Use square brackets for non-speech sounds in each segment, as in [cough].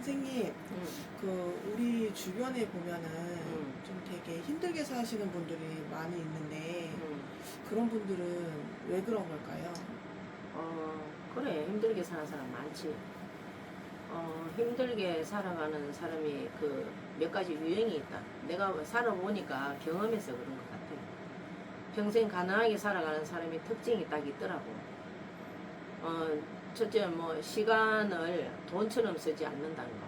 선생님, 음, 그 우리 주변에 보면은 음. 좀 되게 힘들게 사시는 분들이 많이 있는데 음. 그런 분들은 왜 그런 걸까요? 어, 그래. 힘들게 사는 사람 많지. 어, 힘들게 살아가는 사람이 그 몇 가지 유형이 있다. 내가 살아보니까 경험해서 그런 것 같아. 평생 가난하게 살아가는 사람의 특징이 딱 있더라고. 어, 첫째, 뭐, 시간을 돈처럼 쓰지 않는다는 거.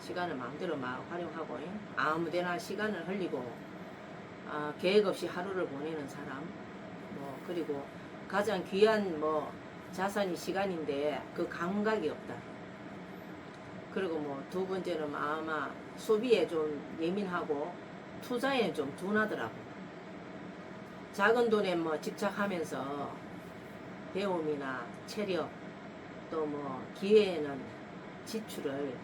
시간을 마음대로 막 활용하고, 예? 아무 데나 시간을 흘리고, 아, 계획 없이 하루를 보내는 사람. 뭐, 그리고 가장 귀한 뭐, 자산이 시간인데 그 감각이 없다. 그리고 뭐 두 번째는 아마 소비에 좀 예민하고 투자에 좀 둔하더라고. 작은 돈에 뭐 집착하면서 배움이나 체력 또 뭐 기회에는 지출을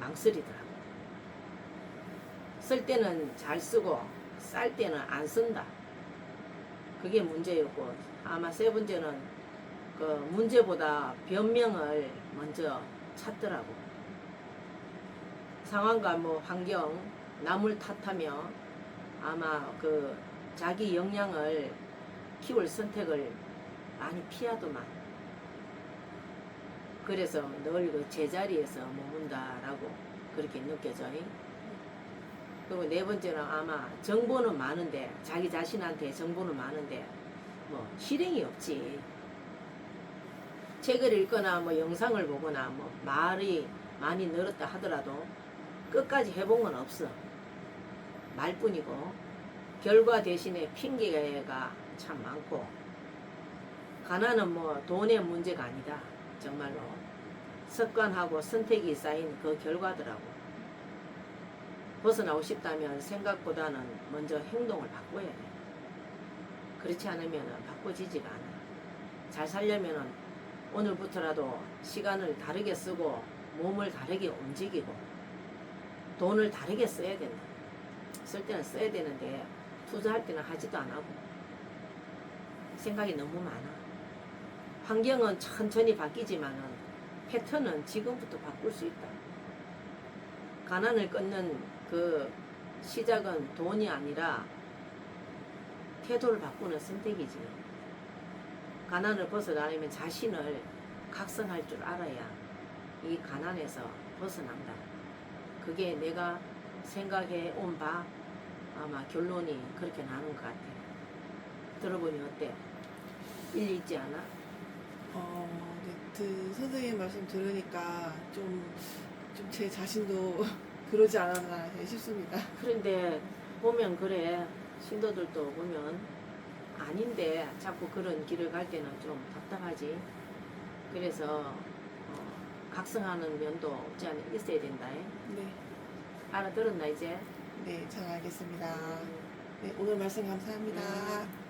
망설이더라고. 쓸 때는 잘 쓰고 쌀 때는 안 쓴다. 그게 문제였고 아마 세 번째는 그 문제보다 변명을 먼저 찾더라고. 상황과 뭐 환경, 남을 탓하며 아마 그 자기 역량을 키울 선택을 많이 피하더만. 그래서 늘 그 제자리에서 머문다라고 그렇게 느껴져요. 그리고 네 번째는 아마 정보는 많은데 자기 자신한테 정보는 많은데 뭐 실행이 없지. 책을 읽거나 뭐 영상을 보거나 뭐 말이 많이 늘었다 하더라도 끝까지 해본 건 없어. 말뿐이고 결과 대신에 핑계가 참 많고 가난은 뭐 돈의 문제가 아니다. 정말로 습관하고 선택이 쌓인 그 결과더라고. 벗어나고 싶다면 생각보다는 먼저 행동을 바꿔야 돼. 그렇지 않으면 바꿔지지가 않아. 잘 살려면은 오늘부터라도 시간을 다르게 쓰고 몸을 다르게 움직이고 돈을 다르게 써야 된다. 쓸 때는 써야 되는데 투자할 때는 하지도 안 하고 생각이 너무 많아. 환경은 천천히 바뀌지만은 패턴은 지금부터 바꿀 수 있다. 가난을 끊는 그 시작은 돈이 아니라 태도를 바꾸는 선택이지. 가난을 벗어나려면 자신을 각성할 줄 알아야 이 가난에서 벗어난다. 그게 내가 생각해 온 바 아마 결론이 그렇게 나는 것 같아. 들어보니 어때? 일리 있지 않아? 어, 네, 그 선생님 말씀 들으니까 좀 좀 제 자신도 [laughs] 그러지 않았나 싶습니다. 그런데 보면 그래 신도들도 보면 아닌데 자꾸 그런 길을 갈 때는 좀 답답하지. 그래서 어, 각성하는 면도 없지 않아 있어야 된다. 네, 알아들었나 이제? 네, 잘 알겠습니다. 네, 오늘 말씀 감사합니다. 음.